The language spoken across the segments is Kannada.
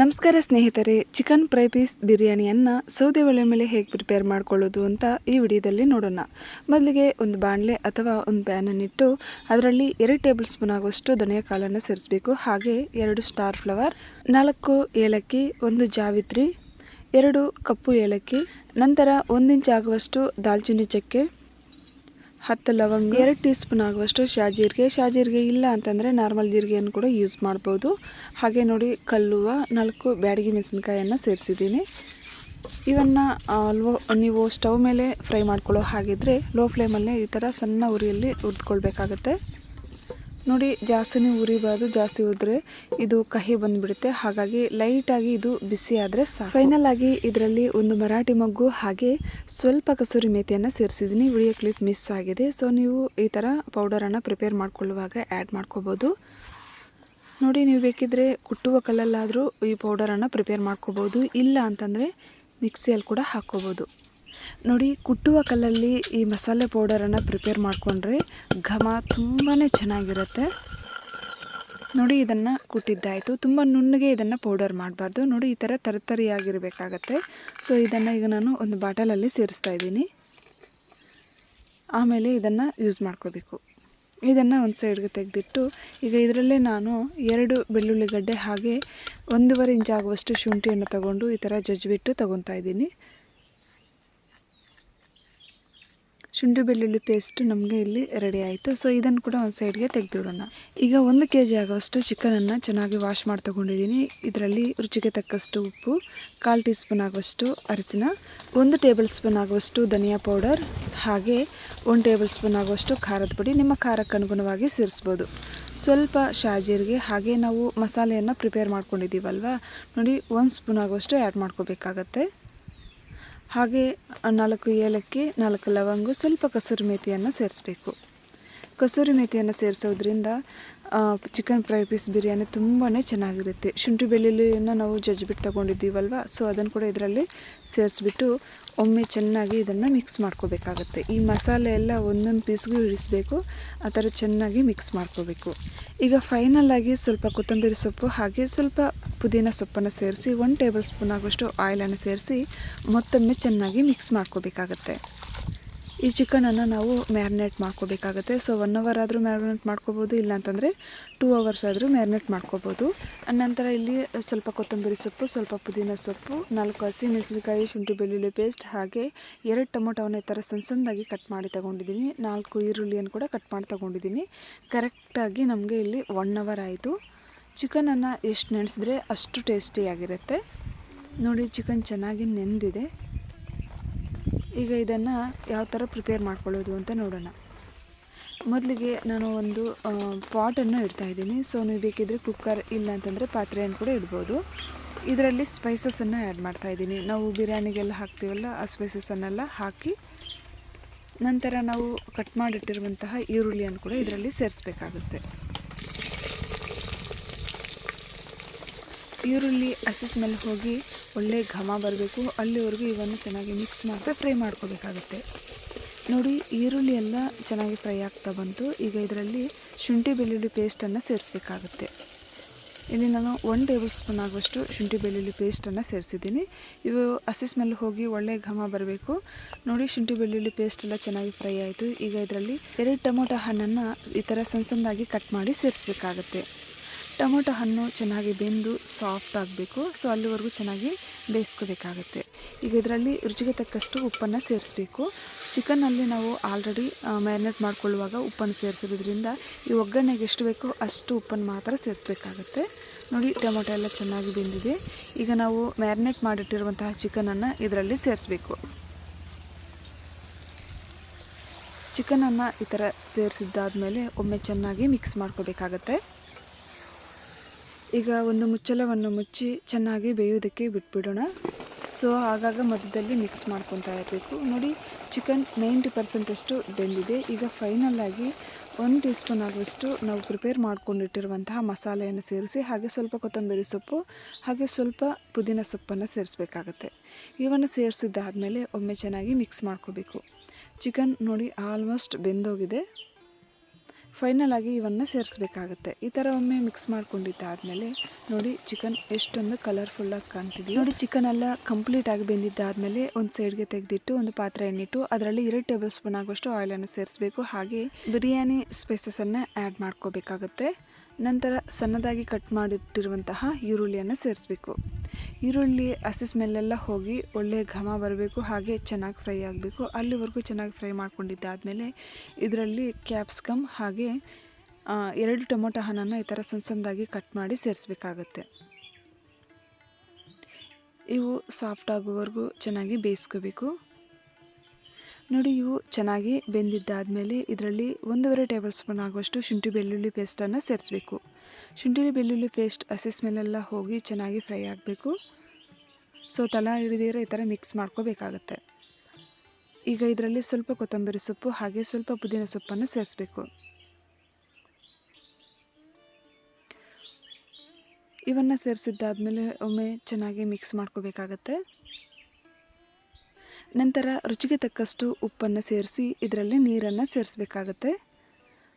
ನಮಸ್ಕಾರ ಸ್ನೇಹಿತರೆ ಚಿಕನ್ ಫ್ರೈ ಪೀಸ್ ಬಿರಿಯಾನಿಯನ್ನು ಸೌದೆ ಒಲೆ ಮೇಲೆ ಹೇಗೆ ಪ್ರಿಪೇರ್ ಮಾಡ್ಕೊಳ್ಳೋದು ಅಂತ ಈ ವಿಡಿಯೋದಲ್ಲಿ ನೋಡೋಣ. ಮೊದಲಿಗೆ ಒಂದು ಬಾಣಲೆ ಅಥವಾ ಒಂದು ಪ್ಯಾನನ್ನಿಟ್ಟು ಅದರಲ್ಲಿ ಎರಡು ಟೇಬಲ್ ಸ್ಪೂನ್ ಆಗುವಷ್ಟು ಧನಿಯಾ ಕಾಳನ್ನು ಸೇರಿಸಬೇಕು. ಹಾಗೆ ಎರಡು ಸ್ಟಾರ್ ಫ್ಲವರ್ ನಾಲ್ಕು ಏಲಕ್ಕಿ, ಒಂದು ಜಾವಿತ್ರಿ, ಎರಡು ಕಪ್ಪು ಏಲಕ್ಕಿ, ನಂತರ ಒಂದು ಆಗುವಷ್ಟು ದಾಲ್ಚಿನ್ನಿ ಚಕ್ಕೆ ಹತ್ತು ಲವಂಗ, ಎರಡು ಟೀ ಸ್ಪೂನ್ ಆಗುವಷ್ಟು ಶಾಜೀರಿಗೆ. ಶಾಜೀರಿಗೆ ಇಲ್ಲ ಅಂತಂದರೆ ನಾರ್ಮಲ್ ಜೀರಿಗೆಯನ್ನು ಕೂಡ ಯೂಸ್ ಮಾಡ್ಬೋದು. ಹಾಗೆ ನೋಡಿ ಕಲ್ಲುವ ನಾಲ್ಕು ಬ್ಯಾಡಗಿ ಮೆಣಸಿನ್ಕಾಯನ್ನು ಸೇರಿಸಿದ್ದೀನಿ. ಇವನ್ನು ಲೋ, ನೀವು ಸ್ಟವ್ ಮೇಲೆ ಫ್ರೈ ಮಾಡ್ಕೊಳ್ಳೋ ಹಾಗಿದ್ರೆ ಲೋ ಫ್ಲೇಮಲ್ಲೇ ಈ ಥರ ಸಣ್ಣ ಉರಿಯಲ್ಲಿ ಹುರಿದ್ಕೊಳ್ಬೇಕಾಗತ್ತೆ. ನೋಡಿ, ಜಾಸ್ತಿನೇ ಉರಿಬಾರ್ದು, ಜಾಸ್ತಿ ಉದ್ರೆ ಇದು ಕಹಿ ಬಂದ್ಬಿಡುತ್ತೆ. ಹಾಗಾಗಿ ಲೈಟಾಗಿ ಇದು ಬಿಸಿ ಆದರೆ ಸಾಕು. ಫೈನಲ್ ಆಗಿ ಇದರಲ್ಲಿ ಒಂದು ಮರಾಠಿ ಮಗ್ಗು, ಹಾಗೆ ಸ್ವಲ್ಪ ಕಸೂರಿ ಮೇಥಿಯನ್ನು ಸೇರಿಸಿದ್ದೀನಿ. ವಿಡಿಯೋ ಕ್ಲಿಪ್ ಮಿಸ್ ಆಗಿದೆ. ಸೊ ನೀವು ಈ ಥರ ಪೌಡರನ್ನು ಪ್ರಿಪೇರ್ ಮಾಡ್ಕೊಳ್ಳುವಾಗ ಆ್ಯಡ್ ಮಾಡ್ಕೋಬೋದು. ನೋಡಿ, ನೀವು ಬೇಕಿದ್ರೆ ಕುಟ್ಟುವ ಕಲ್ಲಲ್ಲಾದರೂ ಈ ಪೌಡರನ್ನು ಪ್ರಿಪೇರ್ ಮಾಡ್ಕೋಬೋದು. ಇಲ್ಲ ಅಂತಂದರೆ ಮಿಕ್ಸಿಯಲ್ಲಿ ಕೂಡ ಹಾಕ್ಕೋಬೋದು. ನೋಡಿ, ಕುಟ್ಟುವ ಕಲ್ಲಲ್ಲಿ ಈ ಮಸಾಲೆ ಪೌಡರನ್ನು ಪ್ರಿಪೇರ್ ಮಾಡಿಕೊಂಡ್ರೆ ಘಮ ತುಂಬಾ ಚೆನ್ನಾಗಿರುತ್ತೆ. ನೋಡಿ, ಇದನ್ನು ಕುಟ್ಟಿದ್ದಾಯಿತು. ತುಂಬ ನುಣ್ಣಗೆ ಇದನ್ನು ಪೌಡರ್ ಮಾಡಬಾರ್ದು. ನೋಡಿ, ಈ ಥರ ತರತರಿಯಾಗಿರಬೇಕಾಗತ್ತೆ. ಸೊ, ಇದನ್ನು ಈಗ ನಾನು ಒಂದು ಬಾಟಲಲ್ಲಿ ಸೇರಿಸ್ತಾ ಇದ್ದೀನಿ. ಆಮೇಲೆ ಇದನ್ನು ಯೂಸ್ ಮಾಡ್ಕೋಬೇಕು. ಇದನ್ನು ಒಂದು ಸೈಡ್ಗೆ ತೆಗೆದಿಟ್ಟು, ಈಗ ಇದರಲ್ಲೇ ನಾನು ಎರಡು ಬೆಳ್ಳುಳ್ಳಿ ಗಡ್ಡೆ ಹಾಗೆ ಒಂದೂವರೆ ಇಂಚ್ ಆಗುವಷ್ಟು ಶುಂಠಿಯನ್ನು ತಗೊಂಡು ಈ ಥರ ಜಜ್ಜಿಬಿಟ್ಟು ತೊಗೊತಾ ಇದ್ದೀನಿ. ಶುಂಠಿ ಬೆಳ್ಳುಳ್ಳಿ ಪೇಸ್ಟ್ ನಮಗೆ ಇಲ್ಲಿ ರೆಡಿ ಆಯಿತು. ಸೊ ಇದನ್ನು ಕೂಡ ಒಂದು ಸೈಡ್ಗೆ ತೆಗೆದಿಡೋಣ. ಈಗ ಒಂದು ಕೆ ಜಿ ಆಗೋಷ್ಟು ಚಿಕನನ್ನು ಚೆನ್ನಾಗಿ ವಾಶ್ ಮಾಡಿ ತೊಗೊಂಡಿದ್ದೀನಿ. ಇದರಲ್ಲಿ ರುಚಿಗೆ ತಕ್ಕಷ್ಟು ಉಪ್ಪು, ಕಾಲು ಟೀ ಸ್ಪೂನ್ ಆಗುವಷ್ಟು ಅರಿಶಿನ, ಒಂದು ಟೇಬಲ್ ಸ್ಪೂನ್ ಆಗುವಷ್ಟು ಧನಿಯಾ ಪೌಡರ್ ಹಾಗೆ ಒಂದು ಟೇಬಲ್ ಸ್ಪೂನ್ ಆಗುವಷ್ಟು ಖಾರದ ಪುಡಿ ನಿಮ್ಮ ಖಾರಕ್ಕೆ ಅನುಗುಣವಾಗಿ ಸೇರಿಸ್ಬೋದು. ಸ್ವಲ್ಪ ಶಾಜೀರಿಗೆ ಹಾಗೆ ನಾವು ಮಸಾಲೆಯನ್ನು ಪ್ರಿಪೇರ್ ಮಾಡ್ಕೊಂಡಿದ್ದೀವಲ್ವ? ನೋಡಿ, ಒಂದು ಸ್ಪೂನ್ ಆಗುವಷ್ಟು ಆ್ಯಡ್ ಮಾಡ್ಕೋಬೇಕಾಗತ್ತೆ. ಹಾಗೆ ನಾಲ್ಕು ಏಲಕ್ಕಿ, ನಾಲ್ಕು ಲವಂಗ, ಸ್ವಲ್ಪ ಕಸೂರಿ ಮೇಥಿಯನ್ನು ಸೇರಿಸ್ಬೇಕು. ಕಸೂರಿ ಮೇಥಿಯನ್ನು ಸೇರಿಸೋದ್ರಿಂದ ಚಿಕನ್ ಫ್ರೈ ಪೀಸ್ ಬಿರಿಯಾನಿ ತುಂಬಾ ಚೆನ್ನಾಗಿರುತ್ತೆ. ಶುಂಠಿ ಬೆಳ್ಳುಳ್ಳಿಯನ್ನು ನಾವು ಜಜ್ಬಿಟ್ಟು ತೊಗೊಂಡಿದ್ದೀವಲ್ವ ಸೊ ಅದನ್ನು ಕೂಡ ಇದರಲ್ಲಿ ಸೇರಿಸ್ಬಿಟ್ಟು ಒಮ್ಮೆ ಚೆನ್ನಾಗಿ ಇದನ್ನು ಮಿಕ್ಸ್ ಮಾಡ್ಕೋಬೇಕಾಗುತ್ತೆ. ಈ ಮಸಾಲೆ ಎಲ್ಲ ಒಂದೊಂದು ಪೀಸ್ಗೂ ಇಳಿಸ್ಬೇಕು ಆ ಥರ ಚೆನ್ನಾಗಿ ಮಿಕ್ಸ್ ಮಾಡ್ಕೋಬೇಕು. ಈಗ ಫೈನಲಾಗಿ ಸ್ವಲ್ಪ ಕೊತ್ತಂಬರಿ ಸೊಪ್ಪು ಹಾಗೆ ಸ್ವಲ್ಪ ಪುದೀನ ಸೊಪ್ಪನ್ನು ಸೇರಿಸಿ ಒನ್ ಟೇಬಲ್ ಸ್ಪೂನ್ ಆಗುವಷ್ಟು ಆಯಿಲನ್ನು ಸೇರಿಸಿ, ಮತ್ತೊಮ್ಮೆ ಚೆನ್ನಾಗಿ ಮಿಕ್ಸ್ ಮಾಡ್ಕೋಬೇಕಾಗತ್ತೆ. ಈ ಚಿಕನನ್ನು ನಾವು ಮ್ಯಾರಿನೇಟ್ ಮಾಡ್ಕೋಬೇಕಾಗುತ್ತೆ. ಸೊ ಒನ್ ಅವರ್ ಆದರೂ ಮ್ಯಾರಿನೇಟ್ ಮಾಡ್ಕೋಬೋದು, ಇಲ್ಲಾಂತಂದರೆ ಟೂ ಅವರ್ಸ್ ಆದರೂ ಮ್ಯಾರಿನೇಟ್ ಮಾಡ್ಕೋಬೋದು. ನಂತರ ಇಲ್ಲಿ ಸ್ವಲ್ಪ ಕೊತ್ತಂಬರಿ ಸೊಪ್ಪು, ಸ್ವಲ್ಪ ಪುದೀನ ಸೊಪ್ಪು, ನಾಲ್ಕು ಹಸಿ ಮೆಣಸಿನಕಾಯಿ, ಶುಂಠಿ ಬೆಳ್ಳುಳ್ಳಿ ಪೇಸ್ಟ್ ಹಾಗೆ ಎರಡು ಟೊಮೊಟೊವನ್ನು ಈ ಥರ ಸಣ್ಣ ಸಣ್ಣದಾಗಿ ಕಟ್ ಮಾಡಿ ತೊಗೊಂಡಿದ್ದೀನಿ. ನಾಲ್ಕು ಈರುಳ್ಳಿಯನ್ನು ಕೂಡ ಕಟ್ ಮಾಡಿ ತೊಗೊಂಡಿದ್ದೀನಿ. ಕರೆಕ್ಟಾಗಿ ನಮಗೆ ಇಲ್ಲಿ ಒನ್ ಅವರ್ ಆಯಿತು. ಚಿಕನನ್ನು ಎಷ್ಟು ನೆನೆಸಿದ್ರೆ ಅಷ್ಟು ಟೇಸ್ಟಿಯಾಗಿರುತ್ತೆ ನೋಡಿ, ಚಿಕನ್ ಚೆನ್ನಾಗಿ ನೆಂದಿದೆ. ಈಗ ಇದನ್ನು ಯಾವ ಥರ ಪ್ರಿಪೇರ್ ಮಾಡ್ಕೊಳ್ಳೋದು ಅಂತ ನೋಡೋಣ. ಮೊದಲಿಗೆ ನಾನು ಒಂದು ಪಾಟನ್ನು ಇಡ್ತಾ ಇದ್ದೀನಿ. ಸೊ ನೀವು ಬೇಕಿದ್ದರೆ ಕುಕ್ಕರ್ ಇಲ್ಲ ಅಂತಂದರೆ ಪಾತ್ರೆಯನ್ನು ಕೂಡ ಇಡ್ಬೋದು. ಇದರಲ್ಲಿ ಸ್ಪೈಸಸನ್ನು ಆ್ಯಡ್ ಮಾಡ್ತಾ ಇದ್ದೀನಿ. ನಾವು ಬಿರಿಯಾನಿಗೆಲ್ಲ ಹಾಕ್ತೀವಲ್ಲ, ಆ ಸ್ಪೈಸಸನ್ನೆಲ್ಲ ಹಾಕಿ ನಂತರ ನಾವು ಕಟ್ ಮಾಡಿಟ್ಟಿರುವಂತಹ ಈರುಳ್ಳಿಯನ್ನು ಕೂಡ ಇದರಲ್ಲಿ ಸೇರಿಸ್ಬೇಕಾಗುತ್ತೆ. ಈರುಳ್ಳಿ ಹಸಿ ಸ್ಮೆಲ್ ಹೋಗಿ ಒಳ್ಳೆ ಘಮ ಬರಬೇಕು. ಅಲ್ಲಿವರೆಗೂ ಇವನ್ನು ಚೆನ್ನಾಗಿ ಮಿಕ್ಸ್ ಮಾಡಿ ಫ್ರೈ ಮಾಡ್ಕೋಬೇಕಾಗುತ್ತೆ. ನೋಡಿ, ಈರುಳ್ಳಿ ಎಲ್ಲ ಚೆನ್ನಾಗಿ ಫ್ರೈ ಆಗ್ತಾ ಬಂತು. ಈಗ ಇದರಲ್ಲಿ ಶುಂಠಿ ಬೆಳ್ಳುಳ್ಳಿ ಪೇಸ್ಟನ್ನು ಸೇರಿಸ್ಬೇಕಾಗುತ್ತೆ. ಇಲ್ಲಿ ನಾನು ಒನ್ ಟೇಬಲ್ ಸ್ಪೂನ್ ಆಗುವಷ್ಟು ಶುಂಠಿ ಬೆಳ್ಳುಳ್ಳಿ ಪೇಸ್ಟನ್ನು ಸೇರಿಸಿದ್ದೀನಿ. ಇವು ಹಸಿ ಸ್ಮೆಲ್ ಹೋಗಿ ಒಳ್ಳೆ ಘಮ ಬರಬೇಕು. ನೋಡಿ, ಶುಂಠಿ ಬೆಳ್ಳುಳ್ಳಿ ಪೇಸ್ಟ್ ಎಲ್ಲ ಚೆನ್ನಾಗಿ ಫ್ರೈ ಆಯಿತು. ಈಗ ಇದರಲ್ಲಿ ಎರಡು ಟೊಮೊಟೊ ಹಣ್ಣನ್ನು ಈ ಥರ ಸಣ್ಣ ಸಣ್ಣದಾಗಿ ಕಟ್ ಮಾಡಿ ಸೇರಿಸ್ಬೇಕಾಗತ್ತೆ. ಟೊಮೊಟೊ ಹಣ್ಣು ಚೆನ್ನಾಗಿ ಬೆಂದು ಸಾಫ್ಟ್ ಆಗಬೇಕು. ಸೊ ಅಲ್ಲಿವರೆಗೂ ಚೆನ್ನಾಗಿ ಬೇಯಿಸ್ಕೋಬೇಕಾಗತ್ತೆ. ಈಗ ಇದರಲ್ಲಿ ರುಚಿಗೆ ತಕ್ಕಷ್ಟು ಉಪ್ಪನ್ನು ಸೇರಿಸ್ಬೇಕು. ಚಿಕನ್ನಲ್ಲಿ ನಾವು ಆಲ್ರೆಡಿ ಮ್ಯಾರಿನೇಟ್ ಮಾಡ್ಕೊಳ್ಳುವಾಗ ಉಪ್ಪನ್ನು ಸೇರಿಸೋದ್ರಿಂದ ಈ ಒಗ್ಗರಣೆಗೆ ಎಷ್ಟು ಬೇಕೋ ಅಷ್ಟು ಉಪ್ಪನ್ನು ಮಾತ್ರ ಸೇರಿಸ್ಬೇಕಾಗುತ್ತೆ. ನೋಡಿ, ಟೊಮೊಟೊ ಎಲ್ಲ ಚೆನ್ನಾಗಿ ಬೆಂದಿದೆ. ಈಗ ನಾವು ಮ್ಯಾರಿನೇಟ್ ಮಾಡಿಟ್ಟಿರುವಂತಹ ಚಿಕನನ್ನು ಇದರಲ್ಲಿ ಸೇರಿಸಬೇಕು. ಚಿಕನನ್ನು ಈ ಥರ ಸೇರಿಸಿದ್ದಾದಮೇಲೆ ಒಮ್ಮೆ ಚೆನ್ನಾಗಿ ಮಿಕ್ಸ್ ಮಾಡ್ಕೋಬೇಕಾಗತ್ತೆ. ಈಗ ಒಂದು ಮುಚ್ಚಳವನ್ನು ಮುಚ್ಚಿ ಚೆನ್ನಾಗಿ ಬೇಯೋದಕ್ಕೆ ಬಿಟ್ಬಿಡೋಣ. ಸೊ ಆಗಾಗ ಮಧ್ಯದಲ್ಲಿ ಮಿಕ್ಸ್ ಮಾಡ್ಕೊತಾ ಇರಬೇಕು. ನೋಡಿ ಚಿಕನ್ ನೈಂಟಿ ಪರ್ಸೆಂಟಷ್ಟು ಬೆಂದಿದೆ. ಈಗ ಫೈನಲ್ಲಾಗಿ ಒಂದು ಟೀ ಸ್ಪೂನ್ ಆಗುವಷ್ಟು ನಾವು ಪ್ರಿಪೇರ್ ಮಾಡ್ಕೊಂಡಿಟ್ಟಿರುವಂತಹ ಮಸಾಲೆಯನ್ನು ಸೇರಿಸಿ, ಹಾಗೆ ಸ್ವಲ್ಪ ಕೊತ್ತಂಬರಿ ಸೊಪ್ಪು, ಹಾಗೆ ಸ್ವಲ್ಪ ಪುದೀನ ಸೊಪ್ಪನ್ನು ಸೇರಿಸ್ಬೇಕಾಗತ್ತೆ. ಇವನ್ನು ಸೇರಿಸಿದ್ದಾದಮೇಲೆ ಒಮ್ಮೆ ಚೆನ್ನಾಗಿ ಮಿಕ್ಸ್ ಮಾಡ್ಕೋಬೇಕು. ಚಿಕನ್ ನೋಡಿ ಆಲ್ಮೋಸ್ಟ್ ಬೆಂದೋಗಿದೆ. ಫೈನಲ್ ಆಗಿ ಇವನ್ನ ಸೇರಿಸ್ಬೇಕಾಗತ್ತೆ. ಈ ಥರ ಒಮ್ಮೆ ಮಿಕ್ಸ್ ಮಾಡ್ಕೊಂಡಿದ್ದಾದ್ಮೇಲೆ ನೋಡಿ ಚಿಕನ್ ಎಷ್ಟೊಂದು ಕಲರ್ಫುಲ್ಲಾಗಿ ಕಾಣ್ತಿದ್ವಿ ನೋಡಿ ಚಿಕನ್ ಎಲ್ಲ ಕಂಪ್ಲೀಟ್ ಆಗಿ ಬೆಂದಿದ್ದಾದ್ಮೇಲೆ ಒಂದು ಸೈಡ್ಗೆ ತೆಗೆದಿಟ್ಟು ಒಂದು ಪಾತ್ರೆ ಎಣ್ಣಿಟ್ಟು ಅದರಲ್ಲಿ ಎರಡು ಟೇಬಲ್ ಸ್ಪೂನ್ ಆಗುವಷ್ಟು ಆಯಿಲನ್ನು ಸೇರಿಸಬೇಕು. ಹಾಗೆ ಬಿರಿಯಾನಿ ಸ್ಪೈಸಸನ್ನು ಆ್ಯಡ್ ಮಾಡ್ಕೋಬೇಕಾಗುತ್ತೆ. ನಂತರ ಸಣ್ಣದಾಗಿ ಕಟ್ ಮಾಡಿಟ್ಟಿರುವಂತಹ ಈರುಳ್ಳಿಯನ್ನು ಸೇರಿಸಬೇಕು. ಈರುಳ್ಳಿ, ಹಸಿ ಸ್ಮೆಲ್ಲೆಲ್ಲ ಹೋಗಿ ಒಳ್ಳೆಯ ಘಮ ಬರಬೇಕು, ಹಾಗೆ ಚೆನ್ನಾಗಿ ಫ್ರೈ ಆಗಬೇಕು. ಅಲ್ಲಿವರೆಗೂ ಚೆನ್ನಾಗಿ ಫ್ರೈ ಮಾಡ್ಕೊಂಡಿದ್ದಾದಮೇಲೆ ಇದರಲ್ಲಿ ಕ್ಯಾಪ್ಸಿಕಮ್ ಹಾಗೆ ಎರಡು ಟೊಮೊಟೊ ಹಣ್ಣನ್ನು ಈ ಥರ ಸಣ್ಣ ಸಣ್ಣದಾಗಿ ಕಟ್ ಮಾಡಿ ಸೇರಿಸ್ಬೇಕಾಗತ್ತೆ. ಇವು ಸಾಫ್ಟ್ ಆಗುವವರೆಗೂ ಚೆನ್ನಾಗಿ ಬೇಯಿಸ್ಕೋಬೇಕು. ನೋಡಿ, ಇವು ಚೆನ್ನಾಗಿ ಬೆಂದಿದ್ದಾದಮೇಲೆ ಇದರಲ್ಲಿ ಒಂದೂವರೆ ಟೇಬಲ್ ಸ್ಪೂನ್ ಆಗುವಷ್ಟು ಶುಂಠಿ ಬೆಳ್ಳುಳ್ಳಿ ಪೇಸ್ಟನ್ನು ಸೇರಿಸಬೇಕು. ಶುಂಠಿ ಬೆಳ್ಳುಳ್ಳಿ ಪೇಸ್ಟ್ ಹಸಿ ಸ್ಮೆಲ್ಲೆಲ್ಲ ಹೋಗಿ ಚೆನ್ನಾಗಿ ಫ್ರೈ ಆಗಬೇಕು. ಸೊ, ತಲ ಹಿಡಿದಿರೋ ಈ ಥರ ಮಿಕ್ಸ್ ಮಾಡ್ಕೋಬೇಕಾಗತ್ತೆ. ಈಗ ಇದರಲ್ಲಿ ಸ್ವಲ್ಪ ಕೊತ್ತಂಬರಿ ಸೊಪ್ಪು ಹಾಗೆ ಸ್ವಲ್ಪ ಪುದೀನ ಸೊಪ್ಪನ್ನು ಸೇರಿಸಬೇಕು. ಇವನ್ನು ಸೇರಿಸಿದ್ದಾದಮೇಲೆ ಒಮ್ಮೆ ಚೆನ್ನಾಗಿ ಮಿಕ್ಸ್ ಮಾಡ್ಕೋಬೇಕಾಗತ್ತೆ. ನಂತರ ರುಚಿಗೆ ತಕ್ಕಷ್ಟು ಉಪ್ಪನ್ನು ಸೇರಿಸಿ ಇದರಲ್ಲಿ ನೀರನ್ನು ಸೇರಿಸ್ಬೇಕಾಗತ್ತೆ.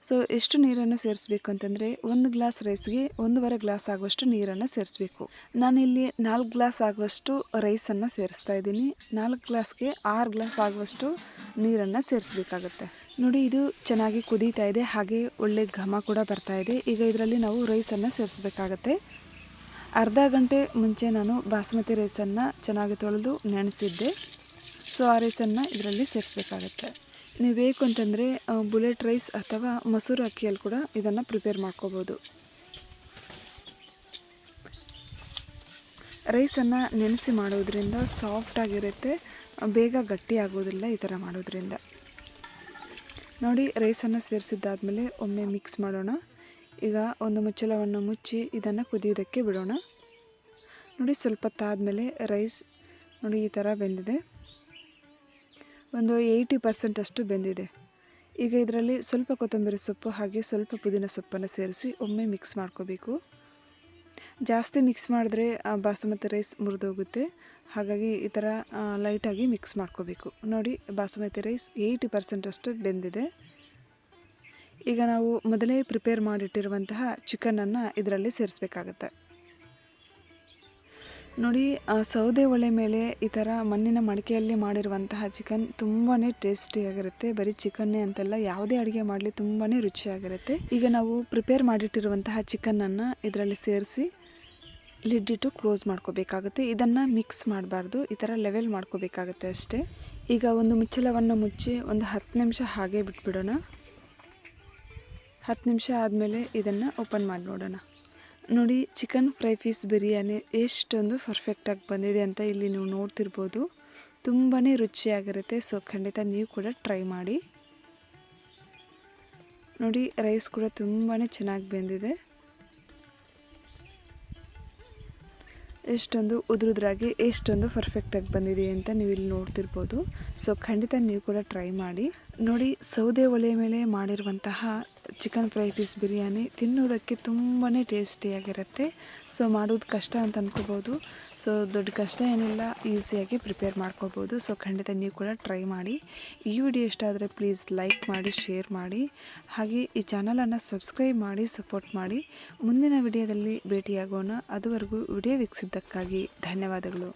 ಸೊ ಎಷ್ಟು ನೀರನ್ನು ಸೇರಿಸ್ಬೇಕು ಅಂತಂದರೆ ಒಂದು ಗ್ಲಾಸ್ ರೈಸ್ಗೆ ಒಂದೂವರೆ ಗ್ಲಾಸ್ ಆಗುವಷ್ಟು ನೀರನ್ನು ಸೇರಿಸ್ಬೇಕು. ನಾನಿಲ್ಲಿ ನಾಲ್ಕು ಗ್ಲಾಸ್ ಆಗುವಷ್ಟು ರೈಸನ್ನು ಸೇರಿಸ್ತಾ ಇದ್ದೀನಿ. ನಾಲ್ಕು ಗ್ಲಾಸ್ಗೆ ಆರು ಗ್ಲಾಸ್ ಆಗುವಷ್ಟು ನೀರನ್ನು ಸೇರಿಸ್ಬೇಕಾಗತ್ತೆ. ನೋಡಿ, ಇದು ಚೆನ್ನಾಗಿ ಕುದೀತಾ ಇದೆ. ಹಾಗೆ ಒಳ್ಳೆ ಘಮ ಕೂಡ ಬರ್ತಾ ಇದೆ. ಈಗ ಇದರಲ್ಲಿ ನಾವು ರೈಸನ್ನು ಸೇರಿಸ್ಬೇಕಾಗತ್ತೆ. ಅರ್ಧ ಗಂಟೆ ಮುಂಚೆ ನಾನು ಬಾಸುಮತಿ ರೈಸನ್ನು ಚೆನ್ನಾಗಿ ತೊಳೆದು ನೆನೆಸಿದ್ದೆ. ಸೊ ಆ ರೈಸನ್ನು ಇದರಲ್ಲಿ ಸೇರಿಸ್ಬೇಕಾಗತ್ತೆ. ನೀವು ಬೇಕು ಅಂತಂದರೆ ಬುಲೆಟ್ ರೈಸ್ ಅಥವಾ ಮೊಸರು ಅಕ್ಕಿಯಲ್ಲಿ ಕೂಡ ಇದನ್ನು ಪ್ರಿಪೇರ್ ಮಾಡ್ಕೋಬೋದು. ರೈಸನ್ನು ನೆನೆಸಿ ಮಾಡೋದ್ರಿಂದ ಸಾಫ್ಟ್ ಆಗಿರುತ್ತೆ, ಬೇಗ ಗಟ್ಟಿ ಆಗೋದಿಲ್ಲ ಈ ಥರ ಮಾಡೋದ್ರಿಂದ. ನೋಡಿ, ರೈಸನ್ನು ಸೇರಿಸಿದ್ದಾದಮೇಲೆ ಒಮ್ಮೆ ಮಿಕ್ಸ್ ಮಾಡೋಣ. ಈಗ ಒಂದು ಮುಚ್ಚಳವನ್ನು ಮುಚ್ಚಿ ಇದನ್ನು ಕುದಿಯೋದಕ್ಕೆ ಬಿಡೋಣ. ನೋಡಿ, ಸ್ವಲ್ಪ ಹೊತ್ತಾದಮೇಲೆ ರೈಸ್ ನೋಡಿ ಈ ಥರ ಬೆಂದಿದೆ. ಒಂದು ಏಯ್ಟಿ ಪರ್ಸೆಂಟ್ ಅಷ್ಟು ಬೆಂದಿದೆ. ಈಗ ಇದರಲ್ಲಿ ಸ್ವಲ್ಪ ಕೊತ್ತಂಬರಿ ಸೊಪ್ಪು ಹಾಗೆ ಸ್ವಲ್ಪ ಪುದೀನ ಸೊಪ್ಪನ್ನು ಸೇರಿಸಿ ಒಮ್ಮೆ ಮಿಕ್ಸ್ ಮಾಡ್ಕೋಬೇಕು. ಜಾಸ್ತಿ ಮಿಕ್ಸ್ ಮಾಡಿದ್ರೆ ಬಾಸುಮತಿ ರೈಸ್ ಮುರಿದೋಗುತ್ತೆ. ಹಾಗಾಗಿ ಈ ಥರ ಲೈಟಾಗಿ ಮಿಕ್ಸ್ ಮಾಡ್ಕೋಬೇಕು. ನೋಡಿ, ಬಾಸುಮತಿ ರೈಸ್ ಏಯ್ಟಿ ಪರ್ಸೆಂಟ್ ಅಷ್ಟು ಬೆಂದಿದೆ. ಈಗ ನಾವು ಮೊದಲೇ ಪ್ರಿಪೇರ್ ಮಾಡಿಟ್ಟಿರುವಂತಹ ಚಿಕನನ್ನು ಇದರಲ್ಲಿ ಸೇರಿಸ್ಬೇಕಾಗತ್ತೆ. ನೋಡಿ ಸೌದೆ ಒಲೆ ಮೇಲೆ ಈ ಥರ ಮಣ್ಣಿನ ಮಡಿಕೆಯಲ್ಲಿ ಮಾಡಿರುವಂತಹ ಚಿಕನ್ ತುಂಬಾ ಟೇಸ್ಟಿಯಾಗಿರುತ್ತೆ ಬರೀ ಚಿಕನ್ನೇ ಅಂತಲ್ಲ, ಯಾವುದೇ ಅಡುಗೆ ಮಾಡಲಿ ತುಂಬಾ ರುಚಿಯಾಗಿರುತ್ತೆ. ಈಗ ನಾವು ಪ್ರಿಪೇರ್ ಮಾಡಿಟ್ಟಿರುವಂತಹ ಚಿಕನನ್ನು ಇದರಲ್ಲಿ ಸೇರಿಸಿ, ಲಿಡ್ಡಿಟ್ಟು ಕ್ಲೋಸ್ ಮಾಡ್ಕೋಬೇಕಾಗುತ್ತೆ. ಇದನ್ನು ಮಿಕ್ಸ್ ಮಾಡಬಾರ್ದು, ಈ ಥರ ಲೆವೆಲ್ ಮಾಡ್ಕೋಬೇಕಾಗುತ್ತೆ ಅಷ್ಟೇ. ಈಗ ಒಂದು ಮುಚ್ಚಳವನ್ನು ಮುಚ್ಚಿ ಒಂದು ಹತ್ತು ನಿಮಿಷ ಹಾಗೆ ಬಿಟ್ಬಿಡೋಣ. ಹತ್ತು ನಿಮಿಷ ಆದಮೇಲೆ ಇದನ್ನು ಓಪನ್ ಮಾಡಿ ನೋಡೋಣ ನೋಡಿ ಚಿಕನ್ ಫ್ರೈ ಪೀಸ್ ಬಿರಿಯಾನಿ ಎಷ್ಟೊಂದು ಪರ್ಫೆಕ್ಟಾಗಿ ಬಂದಿದೆ ಅಂತ ಇಲ್ಲಿ ನೀವು ನೋಡ್ತಿರ್ಬೋದು. ತುಂಬಾ ರುಚಿಯಾಗಿರುತ್ತೆ ಸೊ ಖಂಡಿತ ನೀವು ಕೂಡ ಟ್ರೈ ಮಾಡಿ. ನೋಡಿ ರೈಸ್ ಕೂಡ ತುಂಬಾ ಚೆನ್ನಾಗಿ ಬೆಂದಿದೆ. ಎಷ್ಟೊಂದು ಉದುರುದ್ರಾಗಿ, ಎಷ್ಟೊಂದು ಪರ್ಫೆಕ್ಟಾಗಿ ಬಂದಿದೆ ಅಂತ ನೀವು ಇಲ್ಲಿ ನೋಡ್ತಿರ್ಬೋದು. ಸೊ ಖಂಡಿತ ನೀವು ಕೂಡ ಟ್ರೈ ಮಾಡಿ. ನೋಡಿ, ಸೌದೆ ಒಲೆ ಮೇಲೆ ಮಾಡಿರುವಂತಹ ಚಿಕನ್ ಫ್ರೈ ಪೀಸ್ ಬಿರಿಯಾನಿ ತಿನ್ನೋದಕ್ಕೆ ತುಂಬಾ ಟೇಸ್ಟಿಯಾಗಿರುತ್ತೆ ಸೊ ಮಾಡೋದು ಕಷ್ಟ ಅಂತ ಅನ್ಕೋಬೋದು. ಸೊ ದೊಡ್ಡ ಕಷ್ಟ ಏನಿಲ್ಲ, ಈಸಿಯಾಗಿ ಪ್ರಿಪೇರ್ ಮಾಡ್ಕೋಬೋದು. ಸೊ ಖಂಡಿತ ನೀವು ಕೂಡ ಟ್ರೈ ಮಾಡಿ. ಈ ವಿಡಿಯೋ ಇಷ್ಟ ಆದರೆ ಪ್ಲೀಸ್ ಲೈಕ್ ಮಾಡಿ, ಶೇರ್ ಮಾಡಿ. ಹಾಗೆ ಈ ಚಾನಲನ್ನು ಸಬ್ಸ್ಕ್ರೈಬ್ ಮಾಡಿ, ಸಪೋರ್ಟ್ ಮಾಡಿ. ಮುಂದಿನ ವಿಡಿಯೋದಲ್ಲಿ ಭೇಟಿಯಾಗೋಣ. ಅದುವರೆಗೂ ವಿಡಿಯೋ ವೀಕ್ಷಿಸಿದ್ದಕ್ಕಾಗಿ ಧನ್ಯವಾದಗಳು.